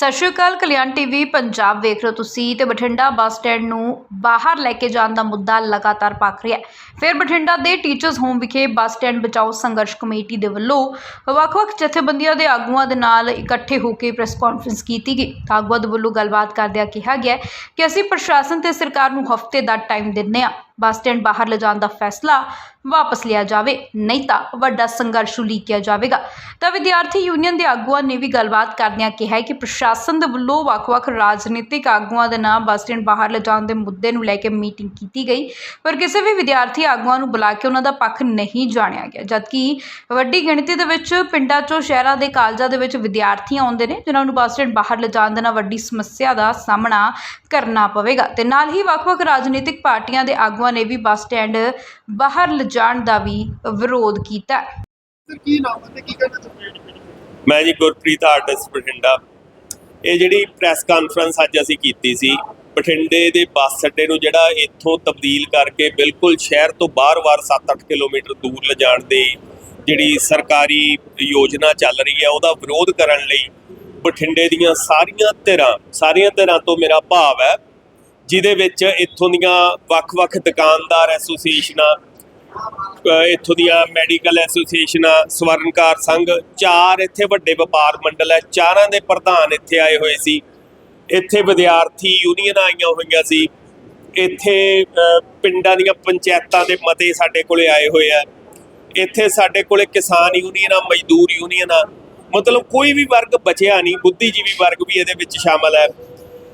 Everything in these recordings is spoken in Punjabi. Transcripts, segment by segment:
ਸਤਿ ਸ਼੍ਰੀ ਅਕਾਲ, ਕਲਿਆਣ ਟੀਵੀ, ਪੰਜਾਬ ਵੇਖ ਰਹੇ ਹੋ ਤੁਸੀਂ ਤੇ ਬਠਿੰਡਾ ਬੱਸ ਸਟੈਂਡ ਨੂੰ ਬਾਹਰ ਲੈ ਕੇ ਜਾਣ ਦਾ ਮੁੱਦਾ ਲਗਾਤਾਰ ਪੱਕ ਰਿਹਾ ਹੈ। ਫਿਰ ਬਠਿੰਡਾ ਦੇ ਟੀਚਰਸ ਹੋਮ ਵਿਖੇ ਬੱਸ ਸਟੈਂਡ ਬਚਾਓ ਸੰਘਰਸ਼ ਕਮੇਟੀ ਦੇ ਵੱਲੋਂ ਵੱਖ-ਵੱਖ ਜਥੇਬੰਦੀਆਂ ਦੇ ਆਗੂਆਂ ਦੇ ਨਾਲ ਇਕੱਠੇ ਹੋ ਕੇ ਪ੍ਰੈਸ ਕਾਨਫਰੰਸ ਕੀਤੀ ਗਈ। ਆਗੂਆਂ ਦੇ ਵੱਲੋਂ ਗੱਲਬਾਤ ਕਰਦਿਆਂ ਕਿਹਾ ਗਿਆ ਕਿ ਅਸੀਂ ਪ੍ਰਸ਼ਾਸਨ ਤੇ ਸਰਕਾਰ ਨੂੰ ਹਫ਼ਤੇ ਦਾ ਟਾਈਮ ਦਿੰਦੇ ਹਾਂ। ਬੱਸ ਸਟੈਂਡ ਬਾਹਰ ਲਿਜਾਣ ਦਾ ਫੈਸਲਾ ਵਾਪਸ ਲਿਆ ਜਾਵੇ, ਨਹੀਂ ਤਾਂ ਵੱਡਾ ਸੰਘਰਸ਼ ਉਲੀਕਿਆ ਜਾਵੇਗਾ। ਤਾਂ ਵਿਦਿਆਰਥੀ ਯੂਨੀਅਨ ਦੇ ਆਗੂਆਂ ਨੇ ਵੀ ਗੱਲਬਾਤ ਕਰਦਿਆਂ ਕਿਹਾ ਕਿ ਪ੍ਰਸ਼ਾਸਨ ਦੇ ਵੱਲੋਂ ਵੱਖ-ਵੱਖ ਰਾਜਨੀਤਿਕ ਆਗੂਆਂ ਦੇ ਨਾਲ ਬੱਸ ਸਟੈਂਡ ਬਾਹਰ ਲਿਜਾਣ ਦੇ ਮੁੱਦੇ ਨੂੰ ਲੈ ਕੇ ਮੀਟਿੰਗ ਕੀਤੀ ਗਈ, ਪਰ ਕਿਸੇ ਵੀ ਵਿਦਿਆਰਥੀ ਆਗੂਆਂ ਨੂੰ ਬੁਲਾ ਕੇ ਉਹਨਾਂ ਦਾ ਪੱਖ ਨਹੀਂ ਜਾਣਿਆ ਗਿਆ, ਜਦਕਿ ਵੱਡੀ ਗਿਣਤੀ ਦੇ ਵਿੱਚ ਪਿੰਡਾਂ 'ਚੋਂ ਸ਼ਹਿਰਾਂ ਦੇ ਕਾਲਜਾਂ ਦੇ ਵਿੱਚ ਵਿਦਿਆਰਥੀ ਆਉਂਦੇ ਨੇ, ਜਿਨ੍ਹਾਂ ਨੂੰ ਬੱਸ ਸਟੈਂਡ ਬਾਹਰ ਲਿਜਾਣ ਦੇ ਨਾਲ ਵੱਡੀ ਸਮੱਸਿਆ ਦਾ ਸਾਹਮਣਾ ਕਰਨਾ ਪਵੇਗਾ। ਤੇ ਨਾਲ ਹੀ ਵੱਖ-ਵੱਖ ਰਾਜਨੀਤਿਕ ਪਾਰਟੀਆਂ ਦੇ ਆਗੂਆਂ ਨੇ ਵੀ ਬੱਸ ਸਟੈਂਡ ਬਾਹਰ ਲਿਜਾਣ ਦਾ ਵੀ ਵਿਰੋਧ ਕੀਤਾ। ਕੀ ਨਾਮ ਤੇ ਕੀ ਮੈਂ ਜੀ ਗੁਰਪ੍ਰੀਤ ਆਰਟਿਸਟ ਬਠਿੰਡਾ। ਇਹ ਜਿਹੜੀ ਪ੍ਰੈਸ ਕਾਨਫਰੰਸ ਅੱਜ ਅਸੀਂ ਕੀਤੀ ਸੀ ਬਠਿੰਡੇ ਦੇ ਬੱਸ ਅੱਡੇ ਨੂੰ ਜਿਹੜਾ ਇੱਥੋਂ ਤਬਦੀਲ ਕਰਕੇ ਬਿਲਕੁਲ ਸ਼ਹਿਰ ਤੋਂ ਬਾਹਰ-ਬਾਹਰ 7-8 ਕਿਲੋਮੀਟਰ ਦੂਰ ਲਿਜਾਣ ਦੀ ਜਿਹੜੀ ਸਰਕਾਰੀ ਯੋਜਨਾ ਚੱਲ ਰਹੀ ਹੈ ਉਹਦਾ ਵਿਰੋਧ ਕਰਨ ਲਈ ਬਠਿੰਡੇ ਦੀਆਂ ਸਾਰੀਆਂ ਧਿਰਾਂ ਸਾਰੀਆਂ ਧਿਰਾਂ ਤੋਂ ਮੇਰਾ ਭਾਵ ਹੈ ਜਿਹਦੇ ਵਿੱਚ ਇੱਥੋਂ ਦੀਆਂ ਵੱਖ-ਵੱਖ ਦੁਕਾਨਦਾਰ ਐਸੋਸੀਏਸ਼ਨਾਂ ਇੱਥੋਂ ਦੀਆਂ ਮੈਡੀਕਲ ਐਸੋਸੀਏਸ਼ਨਾਂ, ਸਵਰਨਕਾਰ ਸੰਘ, ਚਾਰ ਇੱਥੇ ਵੱਡੇ ਵਪਾਰ ਮੰਡਲ ਹੈ। ਚਾਰਾਂ ਦੇ ਪ੍ਰਧਾਨ ਇੱਥੇ ਆਏ ਹੋਏ ਸੀ। ਇੱਥੇ ਵਿਦਿਆਰਥੀ ਯੂਨੀਅਨਾਂ ਆਈਆਂ ਹੋਈਆਂ ਸੀ। ਇੱਥੇ ਪਿੰਡਾਂ ਦੀਆਂ ਪੰਚਾਇਤਾਂ ਦੇ ਮਤੇ ਸਾਡੇ ਕੋਲੇ ਆਏ ਹੋਏ ਆ। ਇੱਥੇ ਸਾਡੇ ਕੋਲੇ ਕਿਸਾਨ ਯੂਨੀਅਨ ਆ, ਮਜ਼ਦੂਰ ਯੂਨੀਅਨ ਆ। ਮਤਲਬ ਕੋਈ ਵੀ ਵਰਗ ਬਚਿਆ ਨਹੀਂ, ਬੁੱਧੀਜੀਵੀ ਵਰਗ ਵੀ ਇਹਦੇ ਵਿੱਚ ਸ਼ਾਮਲ ਹੈ।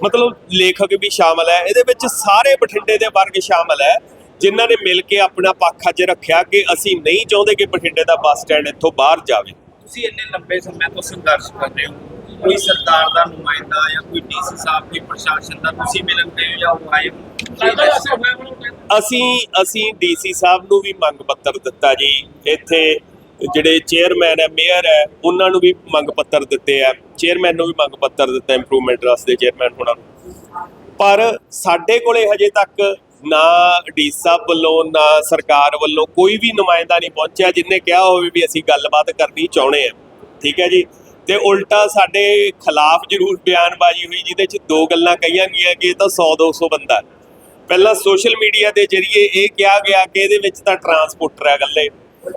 ਮਤਲਬ ਲੇਖਕ ਵੀ ਸ਼ਾਮਲ ਹੈ। ਇਹਦੇ ਵਿੱਚ ਸਾਰੇ ਬਠਿੰਡੇ ਦੇ ਵਰਗ ਸ਼ਾਮਲ ਹੈ। ਜਿਨ੍ਹਾਂ ਨੇ ਮਿਲ ਕੇ ਆਪਣਾ ਪੱਖ ਅੱਜ ਰੱਖਿਆ ਕਿ ਅਸੀਂ ਨਹੀਂ ਚਾਹੁੰਦੇ ਕਿ ਬਠਿੰਡੇ ਦਾ ਬੱਸ ਸਟੈਂਡ ਇੱਥੋਂ ਬਾਹਰ ਜਾਵੇ। ਤੁਸੀਂ ਇੰਨੇ ਲੰਬੇ ਸਮੇਂ ਤੋਂ ਸੰਘਰਸ਼ ਕਰ ਰਹੇ ਹੋ। ਕੋਈ ਸਰਕਾਰ ਦਾ ਨੁਮਾਇੰਦਾ ਜਾਂ ਕੋਈ ਡੀਸੀ ਸਾਹਿਬ ਕੋਈ ਪ੍ਰਸ਼ਾਸਨ ਦਾ ਤੁਸੀਂ ਮਿਲਣ ਗਏ ਹੋ ਜਾਂ ਉਹ ਆਏ? ਅਸੀਂ ਅਸੀਂ ਡੀਸੀ ਸਾਹਿਬ ਨੂੰ ਵੀ ਮੰਗ ਪੱਤਰ ਦਿੱਤਾ ਜੀ। ਇੱਥੇ ਜਿਹੜੇ ਚੇਅਰਮੈਨ ਹੈ ਮੇਅਰ ਹੈ, ਉਹਨਾਂ ਨੂੰ ਵੀ ਮੰਗ ਪੱਤਰ ਦਿੱਤੇ ਆ। ਚੇਅਰਮੈਨ ਨੂੰ ਵੀ ਮੰਗ ਪੱਤਰ ਦਿੱਤਾ ਇੰਪਰੂਵਮੈਂਟ ਵਾਸਤੇ ਚੇਅਰਮੈਨ ਹੋਣਾ ਨੂੰ। ਪਰ ਸਾਡੇ ਕੋਲੇ ਹਜੇ ਤੱਕ ਨਾ ਡੀ ਸਾਹਿਬ ਵੱਲੋਂ, ਨਾ ਸਰਕਾਰ ਵੱਲੋਂ ਕੋਈ ਵੀ ਨੁਮਾਇੰਦਾ ਨਹੀਂ ਪਹੁੰਚਿਆ ਜਿਨੇ ਕਿਹਾ ਹੋਵੇ ਵੀ ਅਸੀਂ ਗੱਲਬਾਤ ਕਰਨੀ ਚਾਹੁੰਦੇ ਆ। ਠੀਕ ਹੈ ਜੀ? ਤੇ ਉਲਟਾ ਸਾਡੇ ਖਿਲਾਫ ਜ਼ਰੂਰ ਬਿਆਨਬਾਜ਼ੀ ਹੋਈ, ਜਿਹਦੇ ਚ ਦੋ ਗੱਲਾਂ ਕਹੀਆਂ ਗਈਆਂ ਕਿ ਇਹ ਤਾਂ 100 200 ਬੰਦਾ। ਪਹਿਲਾਂ ਸੋਸ਼ਲ ਮੀਡੀਆ ਦੇ ਜ਼ਰੀਏ ਇਹ ਕਿਹਾ ਗਿਆ ਕਿ ਇਹਦੇ ਵਿੱਚ ਤਾਂ ਟਰਾਂਸਪੋਰਟਰ ਹੈ ਇਕੱਲੇ।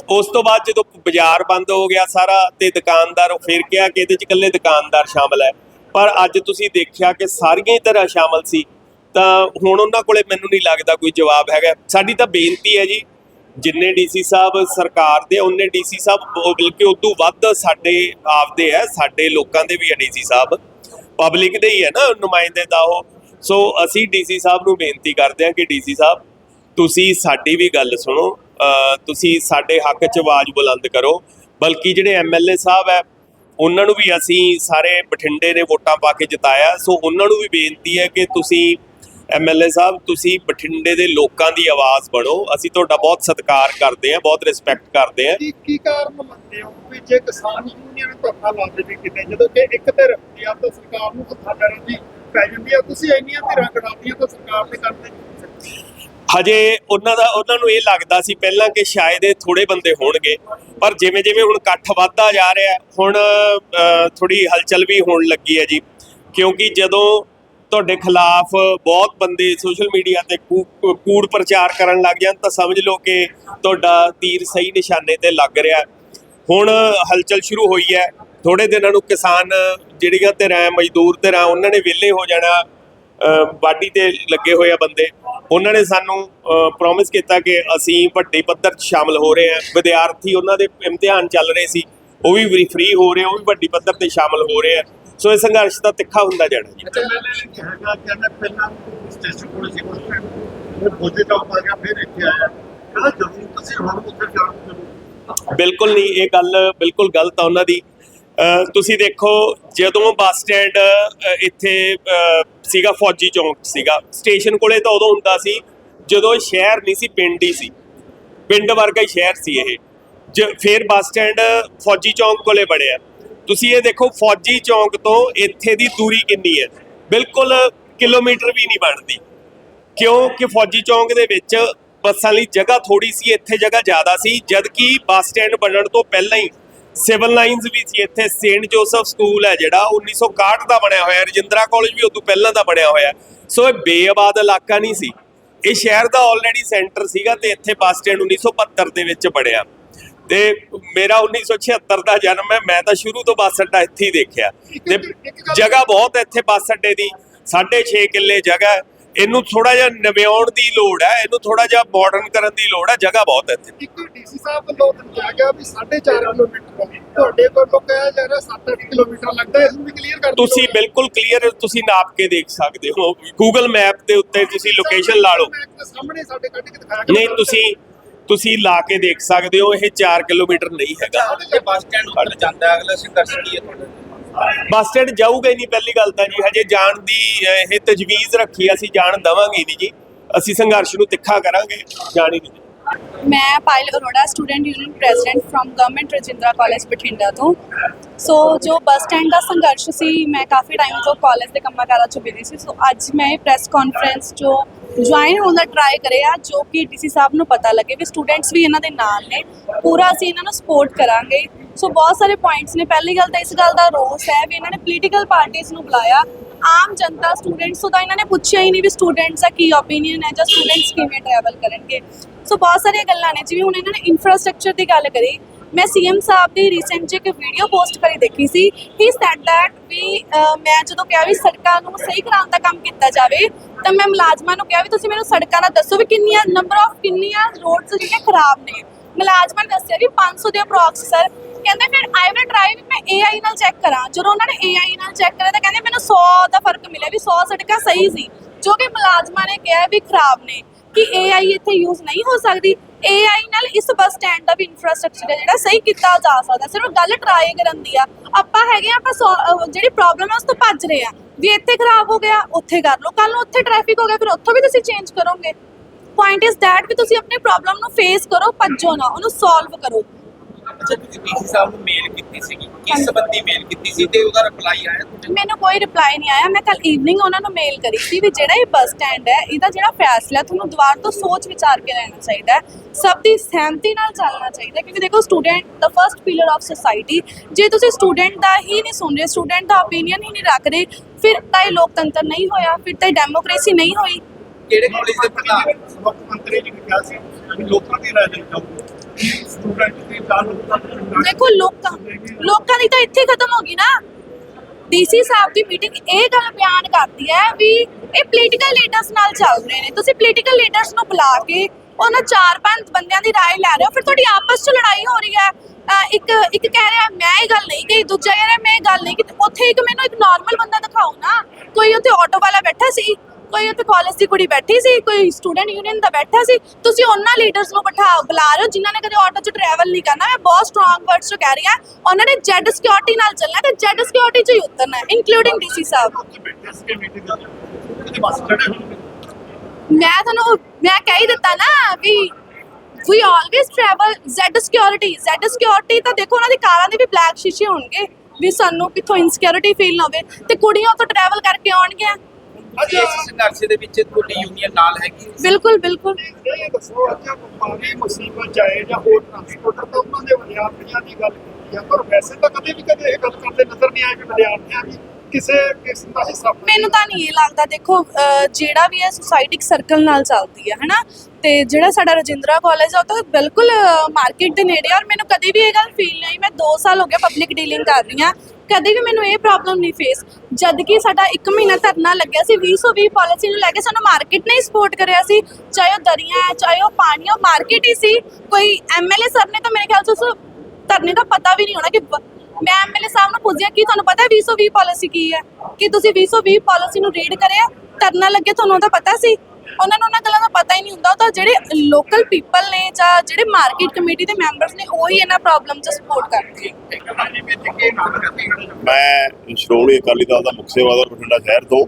ਉਸ ਤੋਂ ਬਾਅਦ ਜਦੋਂ ਬਾਜ਼ਾਰ ਬੰਦ ਹੋ ਗਿਆ ਸਾਰਾ ਤੇ ਦੁਕਾਨਦਾਰ ਫਿਰ ਕਿਹਾ ਕਿ ਇਹਦੇ ਚ ਇਕੱਲੇ ਦੁਕਾਨਦਾਰ ਸ਼ਾਮਲ ਹੈ। ਪਰ ਅੱਜ ਤੁਸੀਂ ਦੇਖਿਆ ਕਿ ਸਾਰੀਆਂ ਹੀ ਤਰ੍ਹਾਂ ਸ਼ਾਮਲ ਸੀ। ਤਾਂ ਹੁਣ ਉਹਨਾਂ ਕੋਲੇ ਮੈਨੂੰ ਨਹੀਂ ਲੱਗਦਾ ਕੋਈ ਜਵਾਬ ਹੈਗਾ। ਸਾਡੀ ਤਾਂ ਬੇਨਤੀ ਹੈ ਜੀ, ਜਿੰਨੇ ਡੀਸੀ ਸਾਹਿਬ ਸਰਕਾਰ ਦੇ, ਉਹਨੇ ਡੀਸੀ ਸਾਹਿਬ ਬ- ਬਲਕਿ ਉਦੋਂ ਵੱਧ ਸਾਡੇ ਆਪਦੇ ਹੈ, ਸਾਡੇ ਲੋਕਾਂ ਦੇ ਵੀ ਹੈ ਡੀਸੀ ਸਾਹਿਬ। ਪਬਲਿਕ ਦੇ ਹੀ ਹੈ ਨਾ, ਨੁਮਾਇੰਦੇ ਦਾ ਉਹ। ਸੋ ਅਸੀਂ ਡੀਸੀ ਸਾਹਿਬ ਨੂੰ ਬੇਨਤੀ ਕਰਦੇ ਹਾਂ ਕਿ ਡੀਸੀ ਸਾਹਿਬ, ਤੁਸੀਂ ਸਾਡੀ ਵੀ ਗੱਲ ਸੁਣੋ। ਤੁਸੀਂ ਸਾਡੇ ਹੱਕ 'ਚ ਆਵਾਜ਼ ਬੁਲੰਦ ਕਰੋ। ਬਲਕਿ ਜਿਹੜੇ ਐਮਐਲਏ ਸਾਹਿਬ ਹੈ, ਉਹਨਾਂ ਨੂੰ ਵੀ ਅਸੀਂ ਸਾਰੇ ਬਠਿੰਡੇ ਨੇ ਵੋਟਾਂ ਪਾ ਕੇ ਜਿਤਾਇਆ। ਸੋ ਉਹਨਾਂ ਨੂੰ ਵੀ ਬੇਨਤੀ ਹੈ ਕਿ ਤੁਸੀਂ ਐਮਐਲਏ ਸਾਹਿਬ, ਤੁਸੀਂ ਬਠਿੰਡੇ ਦੇ ਲੋਕਾਂ ਦੀ ਆਵਾਜ਼ ਬਣੋ। ਅਸੀਂ ਤੁਹਾਡਾ ਬਹੁਤ ਸਤਿਕਾਰ ਕਰਦੇ ਹਾਂ, ਬਹੁਤ ਰਿਸਪੈਕਟ ਕਰਦੇ ਹਾਂ। ਕੀ ਕੀ ਕਾਰਨ ਮੰਨਦੇ ਹੋ ਵੀ ਜੇ ਕਿਸਾਨ ਯੂਨੀਅਨ ਧਰਨਾ ਲਾ ਦੇਵੇ ਕਿਤੇ, ਜਦੋਂ ਕਿ ਇੱਕ ਧਿਰ ਹੁੰਦੀ ਆ ਤਾਂ ਸਰਕਾਰ ਨੂੰ ਹੱਥਾਂ ਪੈਰਾਂ ਦੀ ਪੈ ਜਾਂਦੀ ਆ। ਤੁਸੀਂ ਇੰਨੀਆਂ ਧਿਰਾਂ ਕਢਾਉਂਦੀਆਂ ਤਾਂ ਸਰਕਾਰ ਨੇ ਕਰਦੇ ਹਜੇ ਉਹਨਾਂ ਦਾ ਉਹਨਾਂ ਨੂੰ ਇਹ ਲੱਗਦਾ ਸੀ ਪਹਿਲਾਂ ਕਿ ਸ਼ਾਇਦ ਇਹ ਥੋੜੇ ਬੰਦੇ ਹੋਣਗੇ। ਪਰ ਜਿਵੇਂ ਜਿਵੇਂ ਹੁਣ ਇਕੱਠ ਵੱਧਦਾ ਜਾ ਰਿਹਾ ਹੁਣ ਥੋੜੀ ਹਲਚਲ ਵੀ ਹੋਣ ਲੱਗੀ ਹੈ ਜੀ। ਕਿਉਂਕਿ ਜਦੋਂ ਤੁਹਾਡੇ ਖਿਲਾਫ ਬਹੁਤ ਬੰਦੇ ਸੋਸ਼ਲ ਮੀਡੀਆ ਤੇ ਕੂ- ਕੂੜ ਪ੍ਰਚਾਰ ਕਰਨ ਲੱਗ ਜਾਣ ਤਾਂ ਸਮਝ ਲਓ ਕਿ ਤੁਹਾਡਾ ਤੀਰ ਸਹੀ ਨਿਸ਼ਾਨੇ ਤੇ ਲੱਗ ਰਿਹਾ ਹੁਣ ਹਲਚਲ ਸ਼ੁਰੂ ਹੋਈ ਹੈ। ਥੋੜੇ ਦਿਨਾਂ ਨੂੰ ਕਿਸਾਨ ਜਿਹੜੀਆਂ ਧਿਰਾਂ ਹੈ, ਮਜ਼ਦੂਰ ਧਿਰਾਂ ਉਹਨਾਂ ਨੇ ਵਿਹਲੇ ਹੋ ਜਾਣਾ। ਵਾਢੀ ਤੇ ਲੱਗੇ ਹੋਏ ਆ ਬੰਦੇ। ਉਹਨਾਂ ਨੇ ਸਾਨੂੰ ਪ੍ਰੋਮਿਸ ਕੀਤਾ ਕਿ ਅਸੀਂ ਵੱਡੇ ਪੱਧਰ 'ਚ ਸ਼ਾਮਲ ਹੋ ਰਹੇ ਹਾਂ। ਵਿਦਿਆਰਥੀ ਉਹਨਾਂ ਦੇ ਇਮਤਿਹਾਨ ਚੱਲ ਰਹੇ ਸੀ। ਉਹ ਵੀ ਫ੍ਰੀ ਹੋ ਰਹੇ ਆ, ਉਹ ਵੀ ਵੱਡੀ ਪੱਧਰ ਤੇ ਸ਼ਾਮਲ ਹੋ ਰਹੇ ਆ। ਸੋ ਇਹ ਸੰਘਰਸ਼ ਤਾਂ ਤਿੱਖਾ ਹੁੰਦਾ ਜਾਣਾ ਜੀ। ਹੈਗਾ ਕਹਿੰਦਾ ਪਹਿਲਾਂ ਸਟੇਸ਼ਨ ਕੋਲ ਸੀ ਕੋਈ ਉਹ ਬੋਝੇ ਦਾ ਆ ਗਿਆ ਫਿਰ ਇੱਥੇ ਆਇਆ। ਕਹਿੰਦਾ ਜਦੋਂ ਤੁਸੀਂ ਹੁਣ ਉੱਥੇ ਜਾਣ ਨੂੰ ਬਿਲਕੁਲ ਨਹੀਂ ਇਹ ਗੱਲ ਬਿਲਕੁਲ ਗਲਤ ਆ ਉਹਨਾਂ ਦੀ। ਤੁਸੀਂ ਦੇਖੋ, ਜਦੋਂ ਬੱਸ ਸਟੈਂਡ ਇੱਥੇ ਸੀਗਾ ਫੌਜੀ ਚੌਂਕ ਸੀਗਾ। ਸਟੇਸ਼ਨ ਕੋਲੇ ਤਾਂ ਉਦੋਂ ਹੁੰਦਾ ਸੀ, ਜਦੋਂ ਸ਼ਹਿਰ ਨਹੀਂ ਸੀ, ਪਿੰਡ ਹੀ ਸੀ। ਪਿੰਡ ਵਰਗਾ ਹੀ ਸ਼ਹਿਰ ਸੀ ਇਹ। ਜ- ਫਿਰ ਬੱਸ ਸਟੈਂਡ ਫੌਜੀ ਚੌਂਕ ਕੋਲੇ ਬਣਿਆ। ਤੁਸੀਂ ਇਹ ਦੇਖੋ, ਫੌਜੀ ਚੌਂਕ ਤੋਂ ਇੱਥੇ ਦੀ ਦੂਰੀ ਕਿੰਨੀ ਹੈ? ਬਿਲਕੁਲ ਕਿਲੋਮੀਟਰ ਵੀ ਨਹੀਂ ਬਣਦੀ। ਕਿਉਂਕਿ ਫੌਜੀ ਚੌਂਕ ਦੇ ਵਿੱਚ ਬੱਸਾਂ ਲਈ ਜਗ੍ਹਾ ਥੋੜੀ ਸੀ, ਇੱਥੇ ਜਗ੍ਹਾ ਜ਼ਿਆਦਾ ਸੀ, ਜਦਕਿ ਬੱਸ ਸਟੈਂਡ ਬਣਨ ਤੋਂ ਪਹਿਲਾਂ ਹੀ ਸਿਵਲ ਲਾਈਨਸ ਵੀ ਸੀ ਇੱਥੇ ਸੇਂਟ ਜੋਸਫ ਸਕੂਲ ਹੈ ਜਿਹੜਾ 1961 ਦਾ ਬਣਿਆ ਹੋਇਆ ਰਜਿੰਦਰਾ ਕਾਲਜ ਵੀ ਉਦੋਂ ਪਹਿਲਾਂ ਦਾ ਬਣਿਆ ਹੋਇਆ ਸੋ ਇਹ ਬੇਆਬਾਦ ਇਲਾਕਾ ਨਹੀਂ ਸੀ। ਇਹ ਸ਼ਹਿਰ ਦਾ ਆਲਰੇਡੀ ਸੈਂਟਰ ਸੀਗਾ ਤੇ ਇੱਥੇ ਬੱਸ ਸਟੈਂਡ 1972 ਦੇ ਵਿੱਚ ਬਣਿਆ। ਤੇ ਮੇਰਾ 1976 ਦਾ ਜਨਮ ਹੈ ਮੈਂ ਤਾਂ ਸ਼ੁਰੂ ਤੋਂ ਬੱਸ ਅੱਡਾ ਇੱਥੇ ਹੀ ਦੇਖਿਆ। ਤੇ ਜਗ੍ਹਾ ਬਹੁਤ ਇੱਥੇ ਬੱਸ ਅੱਡੇ ਦੀ। 6.5 ਕਿੱਲੇ ਜਗ੍ਹਾ ਇਹਨੂੰ ਥੋੜਾ ਜਿਹਾ ਨਵਿਆਉਣ ਦੀ ਲੋੜ ਹੈ ਇਹਨੂੰ ਥੋੜਾ ਜਿਹਾ ਮਾਡਰਨ ਕਰਨ ਦੀ ਲੋੜ ਹੈ ਜਗ੍ਹਾ ਬਹੁਤ ਹੈ ਇੱਥੇ। ਇੱਕ ਡੀਸੀ ਸਾਹਿਬ ਵੱਲੋਂ ਦੱਸਿਆ ਗਿਆ ਵੀ 4.5 ਕਿਲੋਮੀਟਰ ਤੁਹਾਡੇ ਕੋਲੋਂ ਕਿਹਾ ਜਾ ਰਿਹਾ 7-8 ਕਿਲੋਮੀਟਰ ਲੱਗਦਾ ਇਸ ਨੂੰ ਵੀ ਕਲੀਅਰ ਕਰ ਦਿਓ। ਤੁਸੀਂ ਬਿਲਕੁਲ ਕਲੀਅਰ ਤੁਸੀਂ ਨਾਪ ਕੇ ਦੇਖ ਸਕਦੇ ਹੋ। ਗੂਗਲ ਮੈਪ ਦੇ ਉੱਤੇ ਤੁਸੀਂ ਲੋਕੇਸ਼ਨ ਲਾ ਲਓ। ਸਾਹਮਣੇ ਸਾਡੇ ਕੱਢ ਕੇ ਦਿਖਾਇਆ ਨਹੀਂ ਤੁਸੀਂ ਤੁਸੀਂ ਲਾ ਕੇ ਦੇਖ ਸਕਦੇ ਹੋ ਇਹ 4 ਕਿਲੋਮੀਟਰ ਨਹੀਂ ਹੈਗਾ। ਬੱਸ ਸਟੈਂਡ ਉੱਪਰ ਜਾਂਦਾ ਹੈ, ਅਗਲਾ ਸੰਘਰਸ਼ ਕੀ ਹੈ ਤੁਹਾਡਾ। ਬੱਸ ਸਟੈਂਡ ਜਾਊਗਾ ਹੀ ਨਹੀਂ, ਪਹਿਲੀ ਗੱਲ ਤਾਂ ਜੀ, ਹਜੇ ਜਾਣ ਦੀ ਇਹ ਤਜਵੀਜ਼ ਰੱਖੀ ਅਸੀਂ ਜਾਣ ਦਵਾਂਗੇ ਨਹੀਂ ਜੀ। ਅਸੀਂ ਸੰਘਰਸ਼ ਨੂੰ ਤਿੱਖਾ ਕਰਾਂਗੇ, ਜਾਣ ਹੀ ਨਹੀਂ ਮੈਂ Payal Arora, student union president from government Rajindra college Bathinda ਤੋਂ। ਸੋ ਜੋ ਬੱਸ ਸਟੈਂਡ ਦਾ ਸੰਘਰਸ਼ ਸੀ, ਮੈਂ ਕਾਫੀ ਟਾਈਮ ਤੋਂ ਕਾਲਜ ਦੇ ਕੰਮਾਂ ਕਾਰਾਂ 'ਚ ਬਿਜ਼ੀ ਸੀ। ਸੋ ਅੱਜ ਮੈਂ ਇਹ ਪ੍ਰੈਸ ਕਾਨਫਰੰਸ ਜੋ ਜੁਆਇਨ ਹੋਣ ਦਾ ਟਰਾਈ ਕਰਿਆ, ਜੋ ਕਿ ਡੀਸੀ ਸਾਹਿਬ ਨੂੰ ਪਤਾ ਲੱਗੇ ਵੀ ਸਟੂਡੈਂਟਸ ਵੀ ਇਹਨਾਂ ਦੇ ਨਾਲ ਨੇ। ਪੂਰਾ ਅਸੀਂ ਇਹਨਾਂ ਨੂੰ ਸਪੋਰਟ ਕਰਾਂਗੇ। ਸੋ ਬਹੁਤ ਸਾਰੇ ਪੁਆਇੰਟਸ ਨੇ। ਪਹਿਲੀ ਗੱਲ ਤਾਂ ਇਸ ਗੱਲ ਦਾ ਰੋਸ ਹੈ ਵੀ ਇਹਨਾਂ ਨੇ ਪੋਲੀਟੀਕਲ ਪਾਰਟੀਆਂ ਨੂੰ ਬੁਲਾਇਆ। ਆਮ ਜਨਤਾ ਸਟੂਡੈਂਟਸ ਤੋਂ ਤਾਂ ਇਹਨਾਂ ਨੇ ਪੁੱਛਿਆ ਹੀ ਨਹੀਂ ਵੀ ਸਟੂਡੈਂਟਸ ਦਾ ਕੀ ਓਪੀਨੀਅਨ ਹੈ ਜਾਂ ਸਟੂਡੈਂਟਸ ਕਿਵੇਂ ਟਰੈਵਲ ਕਰਨਗੇ। ਸੋ ਬਹੁਤ ਸਾਰੀਆਂ ਗੱਲਾਂ ਨੇ। ਜਿਵੇਂ ਹੁਣ ਇਹਨਾਂ ਨੇ ਇਨਫਰਾਸਟ੍ਰਕਚਰ ਦੀ ਗੱਲ ਕਰੀ, ਮੈਂ ਸੀਐਮ ਸਾਹਿਬ ਦੀ ਰੀਸੈਂਟ ਚ ਇੱਕ ਵੀਡੀਓ ਪੋਸਟ ਕਰੀ ਦੇਖੀ ਸੀ। ਹੀ ਸੈਡ ਦੈਟ ਵੀ ਮੈਂ ਜਦੋਂ ਕਿਹਾ ਵੀ ਸੜਕਾਂ ਨੂੰ ਸਹੀ ਕਰਾਉਣ ਦਾ ਕੰਮ ਕੀਤਾ ਜਾਵੇ, ਤਾਂ ਮੈਂ ਮੁਲਾਜ਼ਮਾਂ ਨੂੰ ਕਿਹਾ ਵੀ ਤੁਸੀਂ ਮੈਨੂੰ ਸੜਕਾਂ ਦਾ ਦੱਸੋ ਵੀ ਕਿੰਨੀਆਂ ਨੰਬਰ ਆਫ ਕਿੰਨੀਆਂ ਰੋਡਸ ਜਿਹੜੀਆਂ ਖਰਾਬ ਨੇ। ਮੁਲਾਜ਼ਮਾਂ ਨੇ ਦੱਸਿਆ ਵੀ 500 ਦੇ ਅਪਰੋਕਸ ਸਰ ਕਹਿੰਦੇ ਫਿਰ ਆਈ ਵਿਲ ਟਰਾਈ ਵੀ ਮੈਂ AI ਨਾਲ ਚੈੱਕ ਕਰਾਂ। ਜਦੋਂ ਉਹਨਾਂ ਨੇ AI ਨਾਲ ਚੈੱਕ ਕਰਿਆ ਤਾਂ ਕਹਿੰਦੇ ਮੈਨੂੰ 100 ਦਾ ਫ਼ਰਕ ਮਿਲਿਆ ਵੀ 100 ਸੜਕਾਂ ਸਹੀ ਸੀ। ਜੋ ਕਿ ਮੁਲਾਜ਼ਮਾਂ ਨੇ ਕਿਹਾ ਵੀ ਖਰਾਬ ਨੇ ਕਿ AI ਇੱਥੇ ਯੂਜ਼ ਨਹੀਂ ਹੋ ਸਕਦੀ। AI ਨਾਲ ਇਸ ਬੱਸ ਸਟੈਂਡ ਦਾ ਵੀ ਇਨਫਰਾਸਟ੍ਰਕਚਰ ਜਿਹੜਾ ਸਹੀ ਕੀਤਾ ਜਾ ਸਕਦਾ। ਸਿਰਫ ਗੱਲ ਟਰਾਈ ਕਰਨ ਦੀ ਆ। ਆਪਾਂ ਹੈਗੇ ਆ, ਆਪਾਂ ਸੌ- ਅਹ ਜਿਹੜੀ ਪ੍ਰੋਬਲਮ ਹੈ ਉਸ ਤੋਂ ਭੱਜ ਰਹੇ ਆ। ਵੀ ਇੱਥੇ ਖਰਾਬ ਹੋ ਗਿਆ, ਉੱਥੇ ਕਰ ਲਓ। ਕੱਲ ਨੂੰ ਉੱਥੇ ਟ੍ਰੈਫਿਕ ਹੋ ਗਿਆ, ਫਿਰ ਉੱਥੋਂ ਵੀ ਤੁਸੀਂ ਚੇਂਜ ਕਰੋਗੇ। ਪੁਆਇੰਟ ਇਜ਼ ਦੈਟ ਵੀ ਤੁਸੀਂ ਆਪਣੀ ਪ੍ਰੋਬਲਮ ਨੂੰ ਫੇਸ ਕਰੋ, ਭੱਜੋ ਨਾ। ਉਹਨੂੰ ਸੋਲਵ ਕਰੋ। ਅੱਛਾ ਤੁਸੀਂ ਡੀਸੀ ਸਾਹਿਬ ਨੂੰ ਮੇਲ ਕੀਤੀ ਸੀਗੀ। ਕਿਸ ਸੰਬੰਧੀ ਮੇਲ ਕੀਤੀ ਸੀ ਤੇ ਉਹਦਾ ਰਿਪਲਾਈ ਆਇਆ ਤੁਹਾਡੇ ਮੈਨੂੰ ਕੋਈ ਰਿਪਲਾਈ ਨਹੀਂ ਆਇਆ। ਮੈਂ ਕੱਲ ਈਵਨਿੰਗ ਉਹਨਾਂ ਨੂੰ ਮੇਲ ਕਰੀ ਸੀ ਵੀ ਜਿਹੜਾ ਇਹ ਬੱਸ ਸਟੈਂਡ ਹੈ ਇਹਦਾ ਜਿਹੜਾ ਫੈਸਲਾ ਤੁਹਾਨੂੰ ਦੁਬਾਰਾ ਤੋਂ ਸੋਚ ਵਿਚਾਰ ਕੇ ਲੈਣਾ ਚਾਹੀਦਾ ਹੈ। ਸਭ ਦੀ ਸਹਿਮਤੀ ਨਾਲ ਚੱਲਣਾ ਚਾਹੀਦਾ ਕਿਉਂਕਿ ਦੇਖੋ ਸਟੂਡੈਂਟ ਦਾ ਫਰਸਟ ਪਿਲਰ ਆਫ ਸੋਸਾਇਟੀ ਜੇ ਤੁਸੀਂ ਸਟੂਡੈਂਟ ਦਾ ਹੀ ਨਹੀਂ ਸੁਣ ਰਹੇ ਸਟੂਡੈਂਟ ਦਾ ਓਪੀਨੀਅਨ ਹੀ ਨਹੀਂ ਰੱਖ ਰਹੇ ਫਿਰ ਤਾਂ ਇਹ ਲੋਕਤੰਤਰ ਨਹੀਂ ਹੋਇਆ ਫਿਰ ਤਾਂ ਇਹ ਡੈਮੋਕ੍ਰੇਸੀ ਨਹੀਂ ਹੋਈ। ਕਿਹੜੇ ਕਾਲਜ ਦੇ ਪ੍ਰਧਾਨ? ਮੁੱਖ ਮੰਤਰੀ ਜੀ ਨੇ ਕਿਹਾ ਸੀ ਵੀ ਲੋਕਾਂ ਦੀ ਦੀ ਗੱਲ ਦੇਖੋ ਲੋਕਾਂ ਲੋਕਾਂ ਦੀ ਤਾਂ ਇੱਥੇ ਖਤਮ ਹੋ ਗਈ ਨਾ ਡੀਸੀ ਸਾਹਿਬ ਦੀ ਮੀਟਿੰਗ ਇਹ ਗੱਲ ਬਿਆਨ ਕਰਦੀ ਹੈ ਵੀ ਇਹ ਪੋਲੀਟੀਕਲ ਲੀਡਰਸ ਨਾਲ ਚੱਲ ਰਹੇ ਨੇ ਤੁਸੀਂ ਪੋਲੀਟੀਕਲ ਲੀਡਰਸ ਨੂੰ ਬੁਲਾ ਕੇ ਉਹਨਾਂ ਚਾਰ ਪੰਜ ਬੰਦਿਆਂ ਦੀ رائے ਲੈ ਰਹੇ ਹੋ ਫਿਰ ਤੁਹਾਡੀ ਆਪਸ 'ਚ ਲੜਾਈ ਹੋ ਰਹੀ ਹੈ ਅਹ ਇੱਕ ਇੱਕ ਕਹਿ ਰਿਹਾ ਮੈਂ ਇਹ ਗੱਲ ਨਹੀਂ ਕਹੀ ਦੂਜਾ ਕਹਿ ਰਿਹਾ ਮੈਂ ਇਹ ਗੱਲ ਨਹੀਂ ਕੀਤੀ ਉੱਥੇ ਇੱਕ ਮੈਨੂੰ ਇੱਕ ਨਾਰਮਲ ਬੰਦਾ ਦਿਖਾਓ ਨਾ ਕੋਈ ਉੱਥੇ ਆਟੋ ਵਾਲਾ ਬੈਠਾ ਸੀ ਕੋਈ ਉੱਥੇ ਕਾਲਜ ਦੀ ਕੁੜੀ ਬੈਠੀ ਸੀ, ਕੋਈ ਸਟੂਡੈਂਟ ਯੂਨੀਅਨ ਦਾ ਬੈਠਾ ਸੀ, ਤੁਸੀਂ ਉਹਨਾਂ ਲੀਡਰਸ ਨੂੰ ਬਿਠਾਓ ਬੁਲਾ ਰਹੇ ਹੋ ਜਿਨ੍ਹਾਂ ਨੇ ਕਦੇ ਆਟੋ 'ਚ ਟਰੈਵਲ ਨਹੀਂ ਕਰਨਾ। ਮੈਂ ਬਹੁਤ ਸਟਰੋਂਗ ਵਰਡਸ ਕਹਿ ਰਹੀ ਹਾਂ, ਉਹਨਾਂ ਨੇ ਜੈਡ ਸਿਕਿਉਰਿਟੀ ਨਾਲ ਚੱਲਣਾ ਤੇ ਜੈਡ ਸਿਕਿਉਰਿਟੀ 'ਚ ਹੀ ਉਤਰਨਾ ਇਨਕਲੂਡਿੰਗ ਡੀਸੀ ਸਾਹਿਬ। ਮੈਂ ਤੁਹਾਨੂੰ, ਮੈਂ ਕਹਿ ਹੀ ਦਿੱਤਾ ਨਾ we we always travel Z security Z security ਤਾਂ ਦੇਖੋ ਉਹਨਾਂ ਦੀ ਕਾਰਾਂ ਦੇ ਵੀ ਬਲੈਕ ਸ਼ੀਸ਼ੇ ਹੋਣਗੇ, ਵੀ ਸਾਨੂੰ ਕਿੱਥੋਂ ਇਨਸਿਕਿਉਰਿਟੀ ਫੀਲ ਨਾ ਹੋਵੇ ਤੇ ਕੁੜੀਆਂ ਤੋਂ ਟਰੈਵਲ ਕਰਕੇ ਅੱਜ ਇਸ ਸੰਘਰਸ਼ ਦੇ ਵਿੱਚ ਤੁਹਾਡੀ ਯੂਨੀਅਨ ਨਾਲ ਹੈਗੀ ਹੈ? ਬਿਲਕੁਲ ਬਿਲਕੁਲ ਇਹ ਦੱਸੋ ਅੱਜ ਵਪਾਰੀ ਮੁਸੀਬਤ ਜਾਏ ਜਾਂ ਹੋਰ ਟ੍ਰਾਂਸਪੋਰਟਰ ਤਾਂ ਉਹਨਾਂ ਦੇ ਵਿਦਿਆਰਥੀਆਂ ਦੀ ਗੱਲ ਕੀਤੀ ਹੈ ਪਰ ਵੈਸੇ ਤਾਂ ਕਦੇ ਵੀ ਕਦੇ ਇਹ ਗੱਲ ਕਰਦੇ ਨਜ਼ਰ ਨਹੀਂ ਆਏ ਕਿ ਵਿਦਿਆਰਥੀਆਂ ਦੀ ਕਿਸੇ ਕਿਸਮ ਦਾ ਹਿੱਸਾ ਮੈਨੂੰ ਤਾਂ ਨਹੀਂ ਇਹ ਲੱਗਦਾ ਦੇਖੋ ਜਿਹੜਾ ਵੀ ਹੈ ਸੁਸਾਇਟੀ ਇੱਕ ਸਰਕਲ ਨਾਲ ਚੱਲਦੀ ਹੈ ਹਨਾ ਤੇ ਜਿਹੜਾ ਸਾਡਾ ਰਜਿੰਦਰਾ ਕਾਲਜ ਆ, ਉਹ ਤਾਂ ਬਿਲਕੁਲ ਮਾਰਕੀਟ ਦੇ ਨੇੜੇ ਆ ਔਰ ਮੈਨੂੰ ਕਦੇ ਵੀ ਇਹ ਗੱਲ ਫੀਲ ਨਹੀਂ ਮੈਂ 2 ਸਾਲ ਹੋ ਗਿਆ ਪਬਲਿਕ ਡੀਲਿੰਗ ਕਰ ਰਹੀ ਹਾਂ। ਕਦੇ ਵੀ ਮੈਨੂੰ ਇਹ ਪ੍ਰੋਬਲਮ ਨਹੀਂ ਫੇਸ ਜਦ ਕਿ ਸਾਡਾ 1 ਮਹੀਨਾ ਧਰਨਾ ਲੱਗਿਆ ਸੀ 2020 ਪਾਲਿਸੀ ਨੂੰ ਲੈ ਕੇ ਸਾਨੂੰ ਮਾਰਕੀਟ ਨੇ ਸਪੋਰਟ ਕਰਿਆ ਸੀ। ਚਾਹੇ ਉਹ ਦਰੀਆਂ ਹੈ, ਚਾਹੇ ਉਹ ਪਾਣੀ ਉਹ ਮਾਰਕੀਟ ਹੀ ਸੀ। ਕੋਈ ਐਮਐਲਏ ਸਰ ਨੇ ਤਾਂ ਮੇਰੇ ਖਿਆਲ 'ਚ ਉਸ ਧਰਨੇ ਦਾ ਪਤਾ ਵੀ ਨਹੀਂ ਹੋਣਾ ਕਿ ਬ- ਮੈਂ ਐਮਐਲਏ ਸਾਹਿਬ ਨੂੰ ਪੁੱਛਿਆ ਕਿ ਤੁਹਾਨੂੰ ਪਤਾ ਹੈ 2020 ਪਾਲਿਸੀ ਕੀ ਹੈ? ਕਿ ਤੁਸੀਂ 2020 ਪਾਲਿਸੀ ਨੂੰ ਰੀਡ ਕਰਿਆ? ਧਰਨਾ ਲੱਗੇ ਤੁਹਾਨੂੰ ਉਹਦਾ ਪਤਾ ਸੀ? ਉਹਨਾਂ ਨੂੰ ਉਹਨਾਂ ਗੱਲਾਂ ਦਾ ਪਤਾ ਹੀ ਨਹੀਂ ਹੁੰਦਾ। ਉਹ ਤਾਂ ਜਿਹੜੇ ਲੋਕਲ ਪੀਪਲ ਨੇ ਜਾਂ ਜਿਹੜੇ ਮਾਰਕੀਟ ਕਮੇਟੀ ਦੇ ਮੈਂਬਰਸ ਨੇ ਉਹੀ ਇਹਨਾਂ ਪ੍ਰੋਬਲਮ 'ਚ ਸਪੋਰਟ ਕਰਦੇ ਮੈਂ ਸ਼੍ਰੋਮਣੀ ਅਕਾਲੀ ਦਲ ਦਾ ਮੁੱਖ ਸੇਵਾਦਾਰ ਬਠਿੰਡਾ ਸ਼ਹਿਰ ਤੋਂ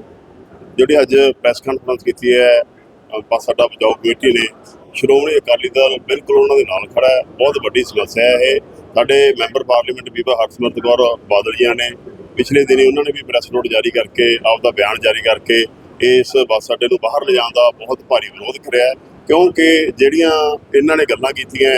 ਜਿਹੜੀ ਅੱਜ ਪ੍ਰੈਸ ਕਾਨਫਰੰਸ ਕੀਤੀ ਹੈ ਅ, ਬੱਸ ਬਚਾਓ ਕਮੇਟੀ ਨੇ ਸ਼੍ਰੋਮਣੀ ਅਕਾਲੀ ਦਲ ਬਿਲਕੁਲ ਉਹਨਾਂ ਦੇ ਨਾਲ ਖੜਾ ਹੈ। ਬਹੁਤ ਵੱਡੀ ਸਮੱਸਿਆ ਹੈ ਇਹ। ਸਾਡੇ ਮੈਂਬਰ ਪਾਰਲੀਮੈਂਟ ਬੀਬਾ ਹਰਸਿਮਰਤ ਕੌਰ ਬਾਦਲੀਆਂ ਨੇ ਪਿਛਲੇ ਦਿਨੀ ਉਹਨਾਂ ਨੇ ਵੀ ਪ੍ਰੈਸ ਨੋਟ ਜਾਰੀ ਕਰਕੇ ਆਪਦਾ ਬਿਆਨ ਜਾਰੀ ਕਰਕੇ ਇਸ ਬੱਸ ਅੱਡੇ ਨੂੰ ਬਾਹਰ ਲਿਜਾਣ ਦਾ ਬਹੁਤ ਭਾਰੀ ਵਿਰੋਧ ਕਰਿਆ ਕਿਉਂਕਿ ਜਿਹੜੀਆਂ ਇਹਨਾਂ ਨੇ ਗੱਲਾਂ ਕੀਤੀਆਂ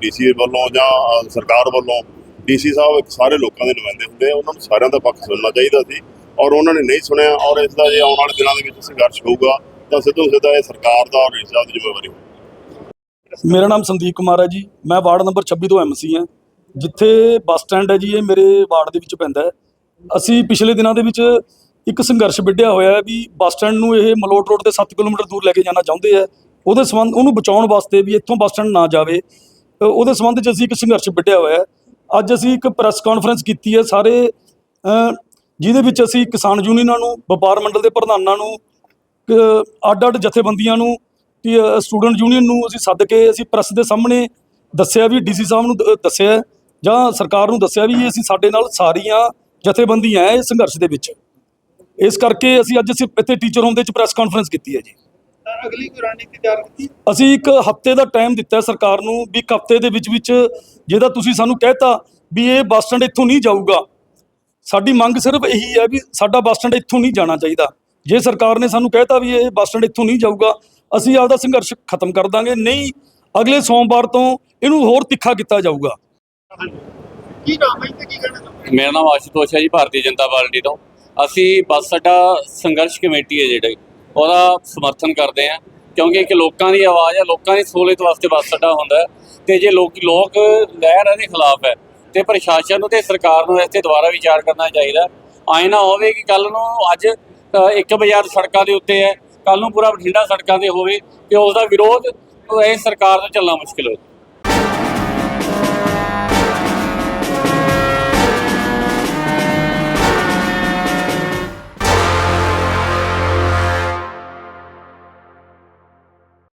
ਡੀਸੀ ਵੱਲੋਂ ਜਾਂ ਸਰਕਾਰ ਵੱਲੋਂ ਡੀਸੀ ਸਾਹਿਬ ਸਾਰੇ ਲੋਕਾਂ ਦੇ ਨੁਮਾਇੰਦੇ ਹੁੰਦੇ ਆ, ਉਹਨਾਂ ਨੂੰ ਸਾਰਿਆਂ ਦਾ ਪੱਖ ਸੁਣਨਾ ਚਾਹੀਦਾ ਸੀ ਔਰ ਉਹਨਾਂ ਨੇ ਨਹੀਂ ਸੁਣਿਆ ਔਰ ਇਸ ਦਾ ਜੇ ਆਉਣ ਵਾਲੇ ਦਿਨਾਂ ਦੇ ਵਿੱਚ ਸੰਘਰਸ਼ ਹੋਊਗਾ, ਤਾਂ ਸਿੱਧੂ ਸਿੱਧਾ ਇਹ ਸਰਕਾਰ ਦਾ ਔਰ ਇਸ ਦਾ ਜ਼ਿੰਮੇਵਾਰੀ ਹੋਊਗੀ। ਮੇਰਾ ਨਾਮ ਸੰਦੀਪ ਕੁਮਾਰ ਹੈ ਜੀ, ਮੈਂ ਵਾਰਡ ਨੰਬਰ 26 ਤੋਂ ਐਮਸੀ ਹਾਂ। ਜਿੱਥੇ ਬੱਸ ਸਟੈਂਡ ਹੈ ਜੀ, ਇਹ ਮੇਰੇ ਵਾਰਡ ਦੇ ਵਿੱਚ ਪੈਂਦਾ ਹੈ। ਅਸੀਂ ਪਿਛਲੇ ਦਿਨਾਂ ਦੇ ਵਿੱਚ ਇੱਕ ਸੰਘਰਸ਼ ਵਿੱਢਿਆ ਹੋਇਆ ਵੀ ਬੱਸ ਸਟੈਂਡ ਨੂੰ ਇਹ ਮਲੋਟ ਰੋਡ ਤੇ 7 ਕਿਲੋਮੀਟਰ ਦੂਰ ਲੈ ਕੇ ਜਾਣਾ ਚਾਹੁੰਦੇ ਆ। ਉਹਦੇ ਸੰਬੰਧ ਉਹਨੂੰ ਬਚਾਉਣ ਵਾਸਤੇ ਵੀ ਇੱਥੋਂ ਬੱਸ ਸਟੈਂਡ ਨਾ ਜਾਵੇ। ਉਹਦੇ ਸੰਬੰਧ 'ਚ ਅਸੀਂ ਇੱਕ ਸੰਘਰਸ਼ ਵਿੱਢਿਆ ਹੋਇਆ ਅੱਜ ਅਸੀਂ ਇੱਕ ਪ੍ਰੈਸ ਕਾਨਫਰੰਸ ਕੀਤੀ ਹੈ ਸਾਰੇ ਜਿਹਦੇ ਵਿੱਚ ਅਸੀਂ ਕਿਸਾਨ ਯੂਨੀਅਨਾਂ ਨੂੰ, ਵਪਾਰ ਮੰਡਲ ਦੇ ਪ੍ਰਧਾਨਾਂ ਨੂੰ ਅੱਡ ਅੱਡ ਜਥੇਬੰਦੀਆਂ ਨੂੰ ਤੇ ਸਟੂਡੈਂਟ ਯੂਨੀਅਨ ਨੂੰ ਅਸੀਂ ਸੱਦ ਕੇ ਅਸੀਂ ਪ੍ਰੈਸ ਦੇ ਸਾਹਮਣੇ ਦੱਸਿਆ ਵੀ, ਡੀਸੀ ਸਾਹਿਬ ਨੂੰ ਦੱਸਿਆ ਜਾਂ ਸਰਕਾਰ ਨੂੰ ਦੱਸਿਆ ਵੀ ਇਹ ਅਸੀਂ ਸਾਡੇ ਨਾਲ ਸਾਰੀਆਂ ਜਥੇਬੰਦੀਆਂ ਇਹ ਸੰਘਰਸ਼ ਦੇ ਵਿੱਚ। ਇਸ ਕਰਕੇ ਅਸੀਂ ਅੱਜ ਅਸੀਂ ਇੱਥੇ ਟੀਚਰ ਹੋਮ ਦੇ ਵਿੱਚ ਪ੍ਰੈਸ ਕਾਨਫਰੰਸ ਕੀਤੀ ਹੈ ਜੀ। ਤਾਂ ਅਗਲੀ ਕੋਈ ਰਣਨੀਤੀ ਤਿਆਰ ਕੀਤੀ? ਅਸੀਂ ਇੱਕ ਹਫ਼ਤੇ ਦਾ ਟਾਈਮ ਦਿੱਤਾ ਹੈ ਸਰਕਾਰ ਨੂੰ ਵੀ ਇੱਕ ਹਫ਼ਤੇ ਦੇ ਵਿੱਚ ਵਿੱਚ ਜਿਹਦਾ ਤੁਸੀਂ ਸਾਨੂੰ ਕਹਿਤਾ ਵੀ ਇਹ ਬੱਸ ਸਟੈਂਡ ਇੱਥੋਂ ਨਹੀਂ ਜਾਊਗਾ। ਸਾਡੀ ਮੰਗ ਸਿਰਫ ਇਹੀ ਹੈ ਵੀ ਸਾਡਾ ਬੱਸ ਸਟੈਂਡ ਇੱਥੋਂ ਨਹੀਂ ਜਾਣਾ ਚਾਹੀਦਾ। ਜੇ ਸਰਕਾਰ ਨੇ ਸਾਨੂੰ ਕਹਿਤਾ ਵੀ ਇਹ ਬੱਸ ਸਟੈਂਡ ਇੱਥੋਂ ਨਹੀਂ ਜਾਊਗਾ ਅਸੀਂ ਆਪਦਾ ਸੰਘਰਸ਼ ਖਤਮ ਕਰ ਦਾਂਗੇ। ਨਹੀਂ ਅਗਲੇ ਸੋਮਵਾਰ ਤੋਂ ਇਹਨੂੰ ਹੋਰ ਤਿੱਖਾ ਕੀਤਾ ਜਾਊਗਾ। ਕੀ ਨਾਮ ਹੈ ਤੇ ਕੀ ਕਹਿਣਾ ਚਾਹੁੰਦੇ ਮੇਰਾ ਨਾਮ ਆਸ਼ੂਤੋਸ਼ ਹੈ ਜੀ ਭਾਰਤੀ ਜਨਤਾ ਪਾਰਟੀ ਤੋਂ। ਅਸੀਂ ਬੱਸ ਅੱਡਾ ਸੰਘਰਸ਼ ਕਮੇਟੀ ਹੈ ਜਿਹੜੀ, ਉਹਦਾ ਸਮਰਥਨ ਕਰਦੇ ਹਾਂ, ਕਿਉਂਕਿ ਇੱਕ ਲੋਕਾਂ ਦੀ ਆਵਾਜ਼ ਹੈ, ਲੋਕਾਂ ਦੀ ਸਹੂਲਤ ਵਾਸਤੇ ਬੱਸ ਅੱਡਾ ਹੁੰਦਾ ਹੈ, ਤੇ ਜੇ ਲੋਕ ਲੋਕ ਲਹਿਰ ਇਹਦੇ ਖਿਲਾਫ ਹੈ, ਤੇ ਪ੍ਰਸ਼ਾਸਨ ਨੂੰ ਤੇ ਸਰਕਾਰ ਨੂੰ ਇਸ ਤੇ ਦੁਬਾਰਾ ਵਿਚਾਰ ਕਰਨਾ ਚਾਹੀਦਾ ਆਏ ਨਾ ਹੋਵੇ ਕਿ ਕੱਲ ਨੂੰ ਅੱਜ ਇੱਕ ਬਾਜ਼ਾਰ ਸੜਕਾਂ ਦੇ ਉੱਤੇ ਹੈ ਕੱਲ ਨੂੰ ਪੂਰਾ ਬਠਿੰਡਾ ਸੜਕਾਂ ਤੇ ਹੋਵੇ, ਤੇ ਉਸ ਦਾ ਵਿਰੋਧ ਇਹ ਸਰਕਾਰ ਤੋਂ ਚੱਲਣਾ ਮੁਸ਼ਕਿਲ ਹੋਵੇ।